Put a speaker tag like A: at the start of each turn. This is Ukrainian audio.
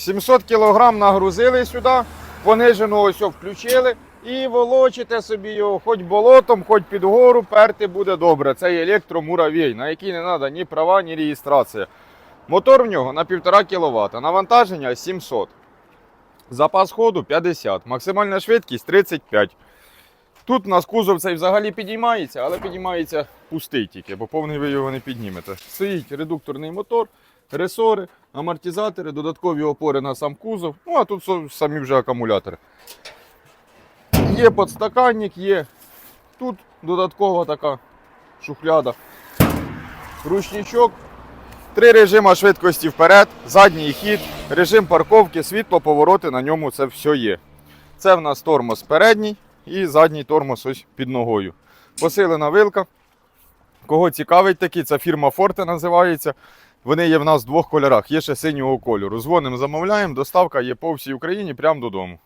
A: 700 кг нагрузили сюди, понижену ось включили і волочите собі його хоч болотом, хоч під гору, перти буде добре. Це є електромуравей, на який не треба ні права, ні реєстрація. Мотор в нього на 1,5 кВт, навантаження 700. Запас ходу 50, максимальна швидкість 35. Тут у нас кузов цей взагалі підіймається, але підіймається пустий тільки, бо повний ви його не піднімете. Стоїть редукторний мотор, ресори, амортизатори, додаткові опори на сам кузов. Ну а тут самі вже акумулятори. Є подстаканник, є тут додаткова така шухляда. Ручничок. Три режима швидкості вперед, задній хід, режим парковки, світло, повороти на ньому це все є. Це в нас тормоз передній і задній тормоз ось під ногою. Посилена вилка. Кого цікавить такі, це фірма Forte називається. Вони є в нас в двох кольорах, є ще синього кольору. Дзвонимо, замовляємо, доставка є по всій Україні прямо додому.